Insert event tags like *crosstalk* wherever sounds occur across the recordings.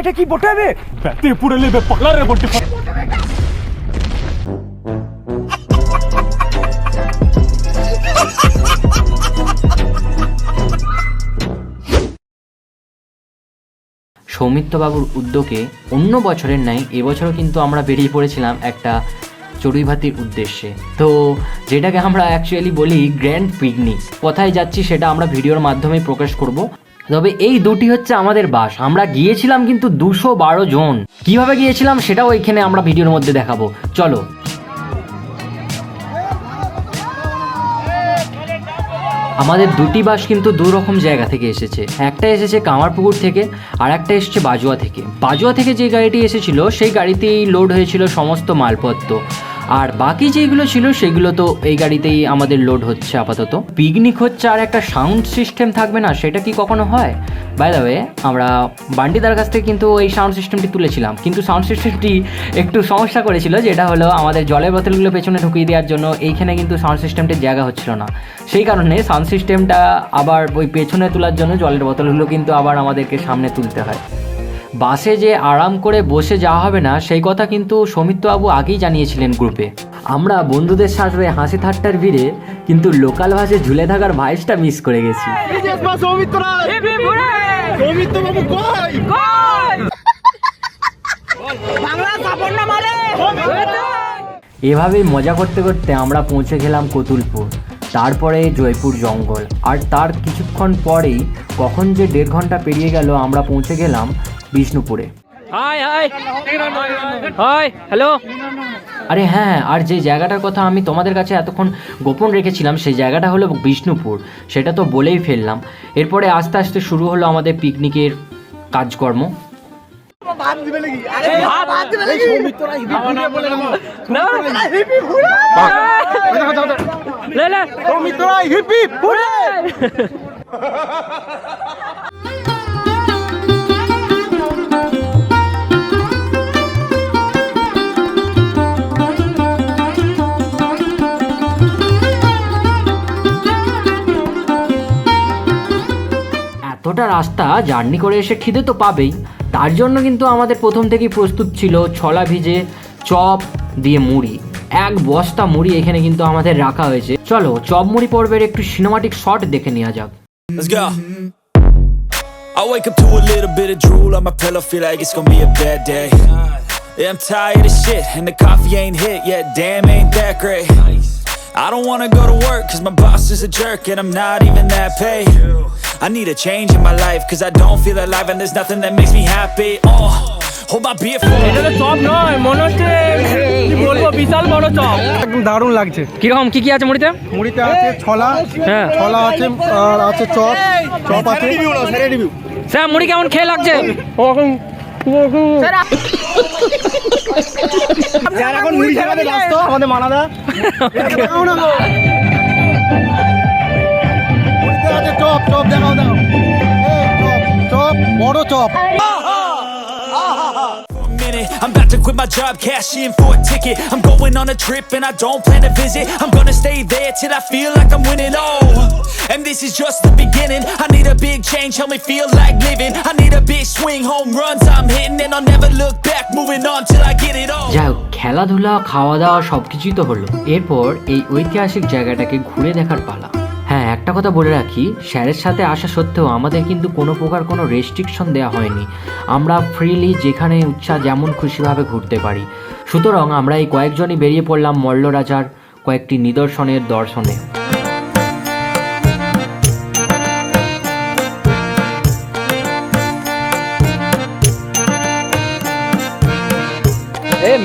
এটা কি বটাবে ব্যাতে পুরে লেবে পালা রে সৌমিত্রবাবুর উদ্যোগে অন্য বছরের ন্যায় এবছরও কিন্তু আমরা বেরিয়ে পড়েছিলাম একটা চড়ুইভাতির উদ্দেশ্যে। তো যেটাকে আমরা অ্যাকচুয়ালি বলি গ্র্যান্ড পিকনিক কোথায় যাচ্ছি সেটা আমরা ভিডিওর মাধ্যমে প্রকাশ করব। তবে এই দুটি হচ্ছে আমাদের বাস। আমরা গিয়েছিলাম কিন্তু দুশো বারো জন। কীভাবে গিয়েছিলাম সেটাও এখানে আমরা ভিডিওর মধ্যে দেখাবো। চলো। আমাদের দুটি বাস কিন্তু দু রকম জায়গা থেকে এসেছে। একটা এসেছে কামারপুকুর থেকে, আর একটা এসেছে বাজুয়া থেকে। বাজুয়া থেকে যে গাড়িটি এসেছিল, সেই গাড়িতেই লোড হয়েছিল সমস্ত মালপত্র। আর বাকি যেগুলো ছিল সেগুলো তো এই গাড়িতেই আমাদের লোড হচ্ছে আপাতত। পিকনিক হচ্ছে আর একটা সাউন্ড সিস্টেম থাকবে না, সেটা কি কখনো হয়? বাই ওয়ে আমরা বান্ডিদার কাছ থেকে কিন্তু এই সাউন্ড সিস্টেমটি তুলেছিলাম, কিন্তু সাউন্ড সিস্টেমটি একটু সমস্যা করেছিল, যেটা হলো আমাদের জলের বোতলগুলো পেছনে ঢুকিয়ে দেওয়ার জন্য এইখানে কিন্তু সাউন্ড সিস্টেমটির জায়গা হচ্ছিল না। সেই কারণে সাউন্ড সিস্টেমটা আবার ওই পেছনে তোলার জন্য জলের বোতলগুলো কিন্তু আবার আমাদেরকে সামনে তুলতে হয়। বাসে যে আরাম করে বসে যাওয়া হবে না সেই কথা কিন্তু সৌমিত্রবাবু আগেই জানিয়েছিলেন গ্রুপে। আমরা বন্ধুদের সাথে হাসি ঠাট্টার ভিড়ে কিন্তু লোকাল ভাষে ঝুলে থাকার ভাইসটা মিস করে গেছি। এভাবেই মজা করতে করতে আমরা পৌঁছে গেলাম কতুলপুর তারপরে জয়পুর জঙ্গল। আর তার কিছুক্ষণ পরেই কখন যে দেড় ঘণ্টা পেরিয়ে গেল আমরা পৌঁছে গেলাম বিষ্ণুপুরে। Hi hi hi hello. আরে হ্যাঁ আর যে জায়গাটার কথা আমি তোমাদের কাছে এতক্ষণ গোপন রেখেছিলাম সেই জায়গাটা হলো বিষ্ণুপুর। সেটা তো বলেই ফেললাম। এরপরে আস্তে আস্তে শুরু হলো আমাদের পিকনিকের কাজকর্ম। এতটা রাস্তা জার্নি করে এসে খিদে তো পাবেই তার জন্য কিন্তু আমাদের প্রথম থেকেই প্রস্তুত ছিল ছলা ভিজে চপ দিয়ে মুড়ি এক বস্তা মুড়ি এখানে কিন্তু আমাদের রাখা হয়েছে চলো চপ মুড়ি পর্বের একটু সিনেমাটিক শট দেখে নেওয়া যাক I wake up to a little bit of drool on my pillow, feel like it's gonna be a bad day. Yeah, I'm tired of shit, and the coffee ain't hit yet. Damn, ain't that great. I don't wanna go to work, cause my boss is a jerk, and I'm not even that paid. I need a change in my life, cause I don't feel alive, and there's nothing that makes me happy. Oh, hold my beer for এটা তো chop নয় মনে হচ্ছে কি বলব বিশাল বড় chop একদম দারুণ লাগছে কীরকম কি কি আছে মুড়িতে মুড়িতে আছে ছলা হ্যাঁ ছলা আছে আর আছে চপ চপ আছে স্যার মুড়ি কেমন খেয়ে লাগছে স্যার এখন মুড়ি খাওয়াতে ব্যস্ত আমাদের মানাদা চপ চপ দেখাও দাও চপ চপ বড় chop. I'm about to quit my job, cash in for a ticket. I'm going on a trip, and I don't plan to visit. I'm gonna stay there till I feel like I'm winning. Oh, and this is just the beginning. I need a big change, help me feel like living. I need a big swing, home runs I'm hitting, and I'll never look back. Moving on till I get it all. যাই খেলাধুলা খাওয়া দাওয়া সব কিছুই তো হলো এরপর এই ঐতিহাসিক জায়গাটাকে ঘুরে দেখার পালা হ্যাঁ একটা কথা বলে রাখি স্যারের সাথে আসা সত্ত্বেও আমাদের কিন্তু কোনো প্রকার কোনো রেস্ট্রিকশন দেওয়া হয়নি আমরা ফ্রিলি যেখানে ইচ্ছা যেমন খুশিভাবে ঘুরতে পারি সুতরাং আমরা এই কয়েকজনই বেরিয়ে পড়লাম মল্ল রাজার কয়েকটি নিদর্শনের দর্শনে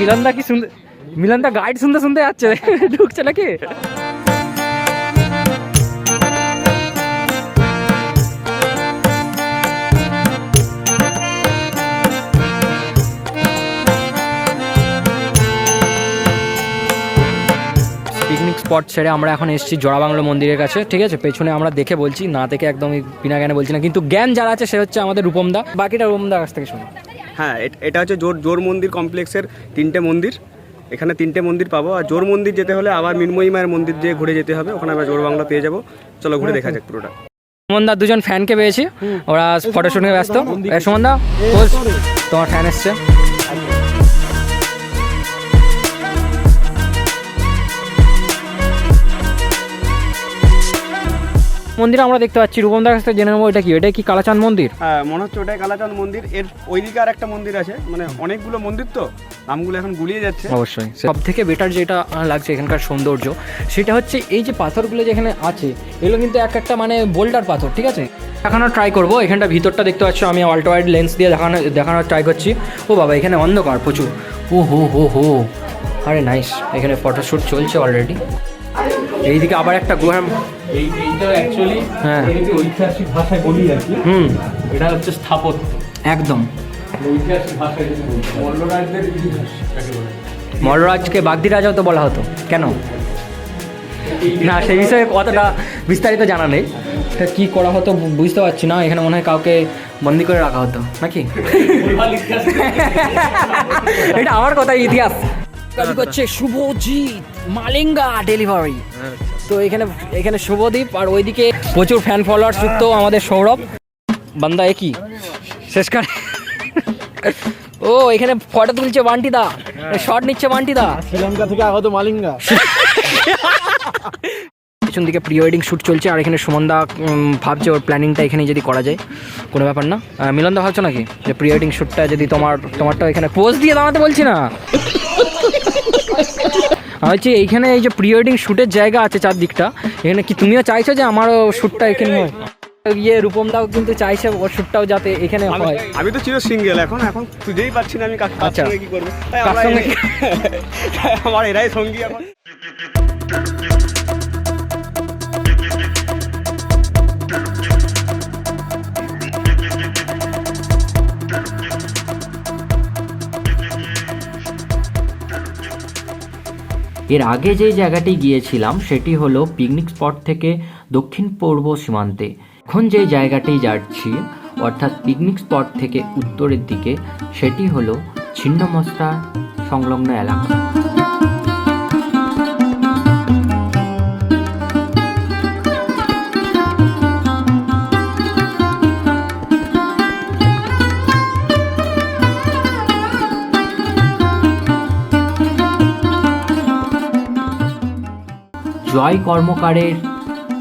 মিলনদা কি শুনতে মিলনদা গাইড শুনতে শুনতে যাচ্ছে। ঢুকছে নাকি? পিকনিক স্পট ছেড়ে আমরা এখন এসেছি জোড়াবাংলো মন্দিরের কাছে, ঠিক আছে? পেছনে আমরা দেখে বলছি, না দেখে একদমই বিনা জ্ঞানে বলছি না। কিন্তু জ্ঞান যারা আছে, সে হচ্ছে আমাদের রূপমদা বাকিটা রূপমদার কাছ থেকে শুনি হ্যাঁ এট- এটা হচ্ছে জোর জোর মন্দির কমপ্লেক্সের তিনটে মন্দির। এখানে তিনটে মন্দির পাবো। আর জোর মন্দির যেতে হলে আবার মিনময়ী মায়ের মন্দির দিয়ে ঘুরে যেতে হবে। ওখানে আবার জোর বাংলা পেয়ে যাব। চলো ঘুরে দেখা যাক পুরোটা। সুমনদা দুজন ফ্যানকে পেয়েছি। ওরা ফটো শুটিং ব্যস্ত। সুমনদা তোমার ফ্যান এসছে। মন্দির আমরা দেখতে পাচ্ছি। রূপমদার কাছ থেকে জেনে নেব এটা কি। এটা কি কালাচাঁদ মন্দির? হ্যাঁ মনে হচ্ছে ওটাই কালাচাঁদ মন্দির। এর ওইদিকে আর একটা মন্দির আছে। মানে অনেকগুলো মন্দির তো। নামগুলো এখন গুলিয়ে যাচ্ছে। অবশ্যই। সব থেকে বেটার যেটা লাগছে এখানকার সৌন্দর্য সেটা হচ্ছে এই যে পাথরগুলো যেখানে আছে এগুলো কিন্তু এক একটা মানে বোল্ডার পাথর ঠিক আছে? দেখানোর ট্রাই করব। এখানটা ভিতরটা দেখতে পাচ্ছ আমি আল্ট্রা ওয়াইড লেন্স দিয়ে দেখানো দেখানোর ট্রাই করছি। ও বাবা এখানে অন্ধকার প্রচুর। ও হো হো হো। আরে নাইস এখানে ফটোশ্যুট চলছে অলরেডি এইদিকে আবার একটা গুহা এই এইটা অ্যাকচুয়ালি হ্যাঁ। ঐতিহাসিক ভাষায় বলি আর কি। হুম। এটা হচ্ছে স্থাপত্য। একদম। ঐতিহাসিক ভাষায় যদি বলি মল্লরাজদের ইতিহাস মল্লরাজকে বাগদি রাজাও তো বলা হতো। কেন? না সেই বিষয়ে কতটা বিস্তারিত জানা নেই। এটা কী করা হতো বুঝতে পারছি না। এখানে মনে হয় কাউকে বন্দি করে রাখা হতো। নাকি? এটা আমার কথা ইতিহাস। কাজ করছে শুভজিৎ মালিঙ্গা ডেলিভারি। তো এখানে এখানে শুভদীপ আর ওইদিকে প্রচুর ফ্যান ফলোয়ার যুক্ত আমাদের সৌরভ। বান্দা একই শেষকার ও এখানে ফটো তুলছে বান্টিদা। শর্ট নিচ্ছে বান্টিদা। শ্রীলঙ্কা থেকে আগত মালিঙ্গা। পেছন দিকে প্রি ওয়েডিং শ্যুট চলছে আর এখানে সুমনদা ভাবছে ওর প্ল্যানিংটা এখানে যদি করা যায়। কোনো ব্যাপার না। মিলনদা ভাবছ নাকি? যে প্রি ওয়েডিং শ্যুটটা যদি তোমার তোমারটা এখানে পোজ দিয়ে দাঁড়াতে বলছি না? আমি বলছি এইখানে এই যে প্রি ওয়েডিং শ্যুটের জায়গা আছে চারদিকটা এখানে কি তুমিও চাইছো যে আমারও শ্যুটটা এখানে হয়? ইয়ে রূপমদাও কিন্তু চাইছে ওর শ্যুটটাও যাতে এখানে হয়। আমি তো চির সিঙ্গেল এখন এখন খুঁজেই পাচ্ছি না আমি কার আচ্ছা। কি করব। *laughs* তাই আমার এরাই সঙ্গী এখন। *laughs* এর আগে যে জায়গাটি গিয়েছিলাম, সেটি হলো পিকনিক স্পট থেকে দক্ষিণ পূর্ব সীমান্তে। এখন যে জায়গাটি যাচ্ছি, অর্থাৎ পিকনিক স্পট থেকে উত্তরের দিকে, সেটি হলো ছিন্নমস্তা সংলগ্ন এলাকা। জয় কর্মকারের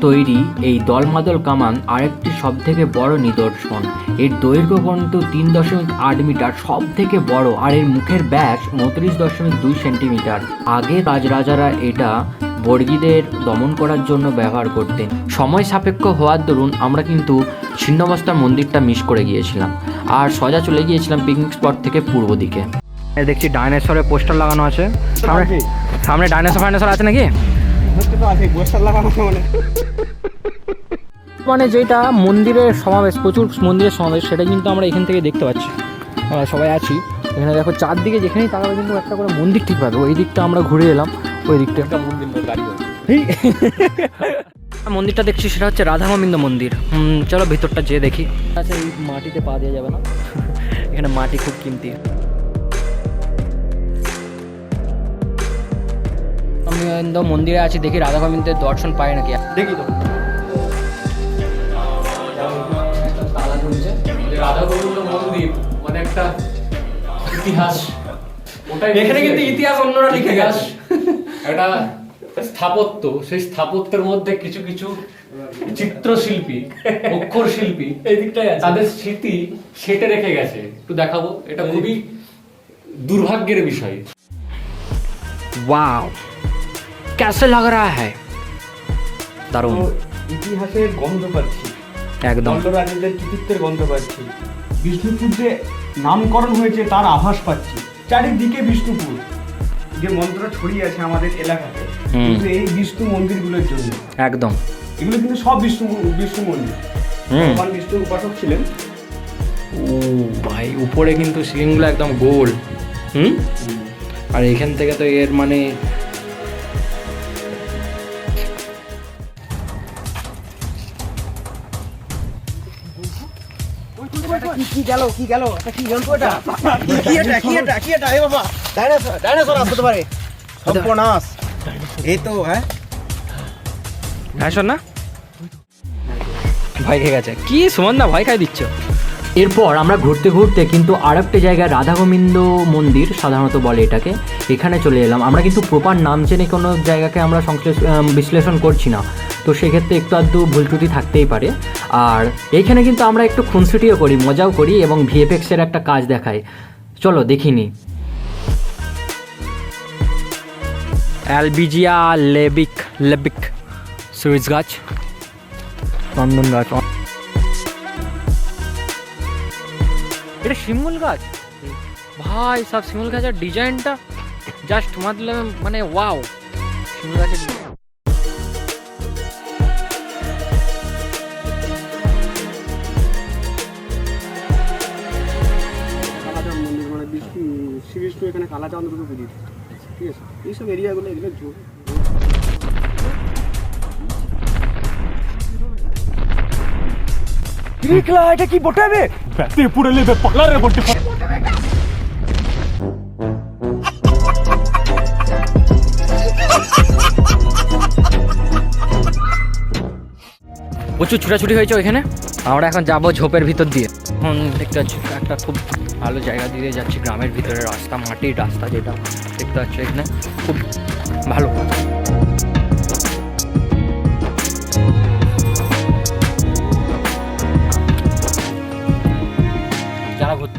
তৈরি এই দলমাদল কামান আরেকটি সবথেকে বড় নিদর্শন। এর দৈর্ঘ্য পর্যন্ত তিন দশমিক আট মিটার সব থেকে বড় আর এর মুখের ব্যাস উনত্রিশ দশমিক দুই সেন্টিমিটার। আগে রাজরাজারা এটা বর্গীদের দমন করার জন্য ব্যবহার করতেন। সময় সাপেক্ষ হওয়ার দরুন আমরা কিন্তু ছিন্নবস্তার মন্দিরটা মিস করে গিয়েছিলাম। আর সোজা চলে গিয়েছিলাম পিকনিক স্পট থেকে পূর্ব দিকে। দেখছি ডাইনোসরের পোস্টার লাগানো আছে। সামনে সামনে ডাইনোসর ফাইনোসর আছে নাকি? মানে। মানে যেটা মন্দিরের সমাবেশ প্রচুর মন্দিরের সমাবেশ সেটা কিন্তু আমরা এখান থেকে দেখতে পাচ্ছি। আমরা সবাই আছি। এখানে দেখো চারদিকে যেখানেই তাকাবে কিন্তু একটা করে মন্দির ঠিক পাবে। ওই দিকটা আমরা ঘুরে এলাম ওই দিকটা। একটা মন্দির। *laughs* মন্দিরটা দেখছি সেটা হচ্ছে রাধা গোবিন্দ মন্দির। চলো ভিতরটা যেয়ে দেখি। আচ্ছা এই মাটিতে পা দেওয়া যাবে না। *laughs* এখানে মাটি খুব কিমতি। কিন্তু মন্দিরে আছি দেখি রাধা গোবিন্দের দর্শন পাই নাকি? দেখি তো। রাধা গোবিন্দ মন্দির মানে একটা ইতিহাস। এখানে কিন্তু ইতিহাস অন্যরা লিখে ইতিহাস। একটা স্থাপত্য সেই স্থাপত্যের মধ্যে কিছু কিছু চিত্রশিল্পী অক্ষর শিল্পী এই দিকটাই তাদের স্মৃতি সেটে রেখে গেছে। একটু দেখাবো এটা খুবই দুর্ভাগ্যের বিষয়। कैसे लग रहा है দারুণ ইতিহাসের গন্ধ পাচ্ছি একদম দণ্ডরাজের কৃতিত্বের গন্ধ পাচ্ছি বিষ্ণুপুর যে নামকরণ হয়েছে তার আভাস পাচ্ছি চারিদিকে বিষ্ণুপুর যে মন্ত্র ছড়িয়ে আছে আমাদের এলাকাতে হুম। কিন্তু এই বিষ্ণু মন্দিরগুলোর জন্য একদম এগুলো কিন্তু সব বিষ্ণু বিষ্ণু মন্দির হুম। ভগবান বিষ্ণুর উপাসক ছিলেন ও ভাই উপরে কিন্তু সিলিংগুলো একদম গোল হুম আর এখান থেকে তো এর মানে কি গেল, কি কি কি পারে। এই তো হ্যাঁ? হ্যাঁ শোন না। ভয় খেয়ে গেছে। কি সুমন না ভয় খাই দিচ্ছ? এরপর আমরা ঘুরতে ঘুরতে কিন্তু আর একটা জায়গায় রাধা গোবিন্দ মন্দির সাধারণত বলে এটাকে এখানে চলে এলাম। আমরা কিন্তু প্রপার নাম জেনে কোনো জায়গাকে আমরা সংশ্লেষ- বিশ্লেষণ করছি না। তো সেক্ষেত্রে একটু আধটু ভুল ত্রুটি থাকতেই পারে। আর এইখানে কিন্তু আমরা একটু খুনসুটিও করি মজাও করি এবং ভিএফএক্সের একটা কাজ দেখাই। চলো দেখিনি। অ্যালবিজিয়া লেবিক লেবিক সুইচ গাছ। চন্দন গাছ। এটা শিমুল গাছ? ভাই সব শিমুল গাছের ডিজাইনটা জাস্ট মতলব মানে ওয়াও শিমুল গাছের মানে বিষ্ণু এখানে কালাচাঁদ রূপে পূজিত। ঠিক আছে? এইসব এরিয়াগুলো এগুলো এটা কি বটাবে প্রচুর ছুটাছুটি হয়েছে ওইখানে? আমরা এখন যাব ঝোপের ভিতর দিয়ে। এখন দেখতে পাচ্ছি একটা খুব ভালো জায়গা দিয়ে যাচ্ছি গ্রামের ভিতরে রাস্তা মাটির রাস্তা যেটা দেখতে পাচ্ছি এখানে খুব ভালো।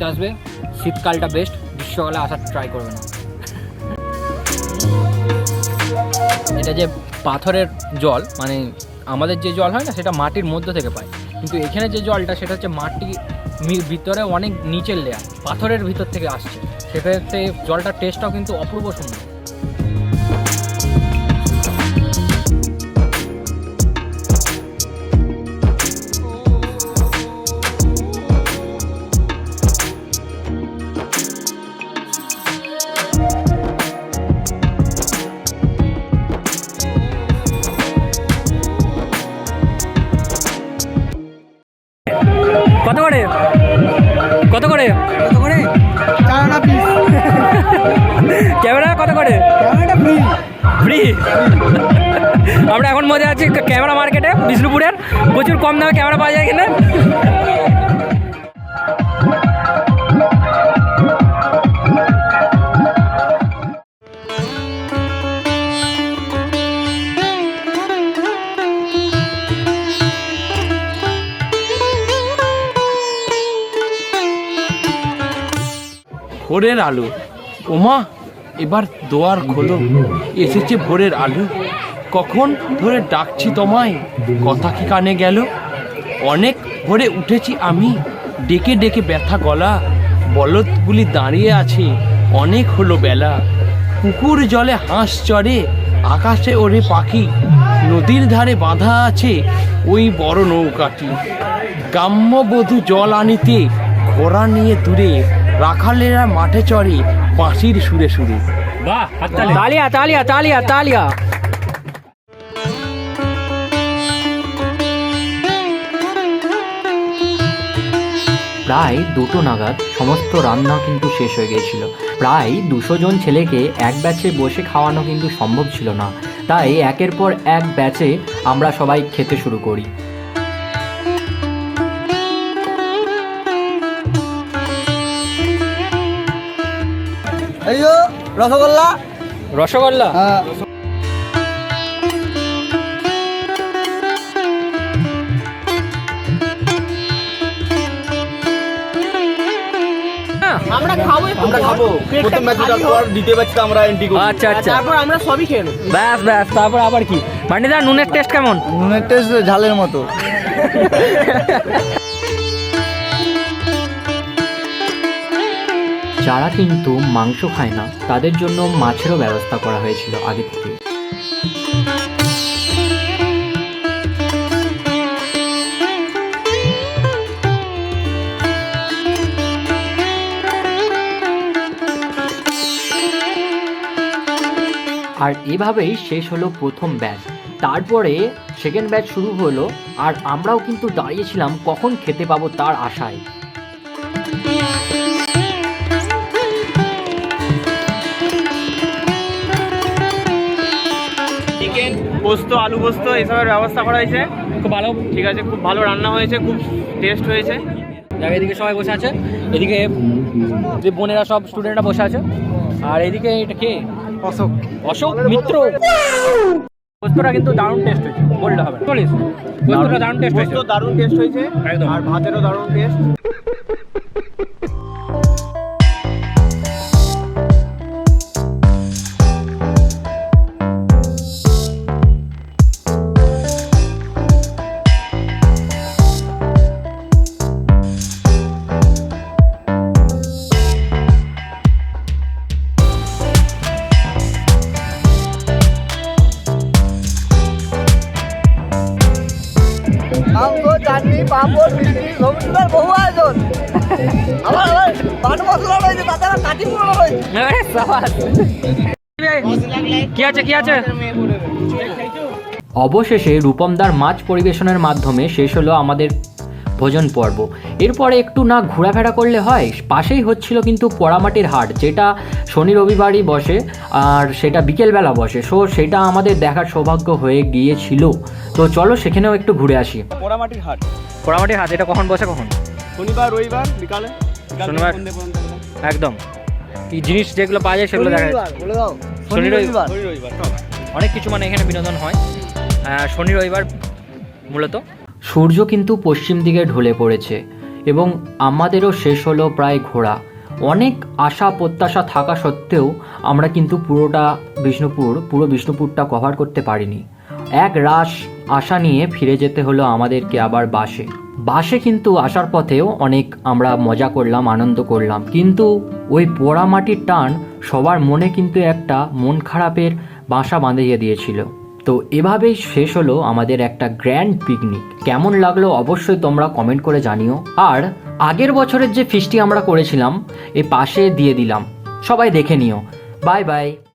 ঘুরতে আসবে, শীতকালটা বেস্ট গ্রীষ্মকালে আসার ট্রাই করবে না। এটা যে পাথরের জল মানে আমাদের যে জল হয় না, সেটা মাটির মধ্য থেকে পায়। কিন্তু এখানে যে জলটা, সেটা হচ্ছে মাটি ভিতরে অনেক নিচের লেয়ার পাথরের ভিতর থেকে আসছে। সেক্ষেত্রে জলটার টেস্টটাও কিন্তু অপূর্ব সুন্দর। কত করে? চার আনা পিস ক্যামেরা কত করে? ক্যামেরাটা ফ্রি ফ্রি আমরা এখন মজা আছি ক্যামেরা মার্কেটে বিষ্ণুপুরের। প্রচুর কম দামে ক্যামেরা পাওয়া যায় এখানে। ভোরের আলো। ওমা, এবার দোয়ার খোলো। এসেছে ভোরের আলো। কখন ধরে ডাকছি তোমায়? কথা কি কানে গেল? অনেক ভোরে উঠেছি আমি। ডেকে ডেকে ব্যথা গলা। বলদগুলি দাঁড়িয়ে আছে। অনেক হলো বেলা। পুকুর জলে হাঁস চড়ে, আকাশে ওরে পাখি। নদীর ধারে বাঁধা আছে ওই বড় নৌকাটি। গ্রাম্যবধূ জল আনিতে ঘোড়া নিয়ে দূরে রাখালেরা মাঠে চড়ে বাঁশির সুরে সুরে। বাহ তালিয়া তালিয়া তালিয়া তালিয়া। প্রায় দুটো নাগাদ সমস্ত রান্না কিন্তু শেষ হয়ে গিয়েছিল। প্রায় দুশো জন ছেলেকে এক ব্যাচে বসে খাওয়ানো কিন্তু সম্ভব ছিল না। তাই একের পর এক ব্যাচে আমরা সবাই খেতে শুরু করি। এই রসগোল্লা? রসগোল্লা? হ্যাঁ। আমরা খাব প্রথম ম্যাচ পর দ্বিতীয় ম্যাচটা আমরা এন্ট্রি করব। আচ্ছা আচ্ছা। তারপর আমরা সবই খেয়ে নেব। ব্যাস ব্যাস তারপর আবার কি? মান্ডিদা নুনের টেস্ট কেমন? নুনের টেস্ট ঝালের মতো। *laughs* যারা কিন্তু মাংস খায় না, তাদের জন্য মাছেরও ব্যবস্থা করা হয়েছিল আগে থেকে আর এভাবেই শেষ হলো প্রথম ব্যাচ। তারপরে সেকেন্ড ব্যাচ শুরু হলো, আর আমরাও কিন্তু দাঁড়িয়েছিলাম কখন খেতে পাবো তার আশায়। পোস্ত আলু পোস্ত এসবের ব্যবস্থা করা হয়েছে। খুব ভালো ঠিক আছে খুব ভালো রান্না হয়েছে খুব টেস্ট হয়েছে। দেখো এদিকে সবাই বসে আছে। এদিকে যে বোনেরা সব স্টুডেন্টরা বসে আছে। আর এদিকে এটা কে? অশোক। অশোক মিত্র। পোস্তটা কিন্তু দারুণ টেস্ট হয়েছে বলতে হবে বলিস পোস্তটা দারুণ টেস্ট হয়েছে। দারুণ টেস্ট হয়েছে আর ভাতেরও দারুণ টেস্ট আছে কি আছে? অবশেষে রূপমদার মাছ পরিবেশনের মাধ্যমে শেষ হলো আমাদের ভোজন পর্ব। এরপরে একটু না ঘোরাফেরা করলে হয় পাশেই হচ্ছিল কিন্তু পোড়ামাটির হাট যেটা শনি রবিবারই বসে আর সেটা বিকেলবেলা বসে। সো সেটা আমাদের দেখার সৌভাগ্য হয়ে গিয়েছিল। তো চলো সেখানেও একটু ঘুরে আসি। পোড়ামাটির হাট। পোড়ামাটির হাত এটা কখন বসে কখন? শনিবার রবিবার বিকালে? শনিবার-। একদম। এই জিনিস যেগুলো পাওয়া যায় সেগুলো দেখা দাও। শনি রবিবার। শনি রবিবার অনেক কিছু মানে এখানে বিনোদন হয়। শনি রবিবার মূলত। সূর্য কিন্তু পশ্চিম দিকে ঢলে পড়েছে এবং আমাদেরও শেষ হলো প্রায় ঘোরা অনেক আশা প্রত্যাশা থাকা সত্ত্বেও আমরা কিন্তু পুরোটা বিষ্ণুপুর পুরো বিষ্ণুপুরটা কভার করতে পারিনি। এক রাশ আশা নিয়ে ফিরে যেতে হলো আমাদেরকে আবার বাসে। বাসে কিন্তু আসার পথেও অনেক আমরা মজা করলাম আনন্দ করলাম। কিন্তু ওই পোড়ামাটির টান সবার মনে কিন্তু একটা মন খারাপের বাসা বাঁধিয়ে দিয়েছিল। তো এভাবেই শেষ হলো আমাদের একটা গ্র্যান্ড পিকনিক কেমন লাগল অবশ্যই তোমরা কমেন্ট করে জানিও। আর আগের বছরের যে ফিস্টি আমরা করেছিলাম, এ পাশে দিয়ে দিলাম। সবাই দেখে নিও। Bye bye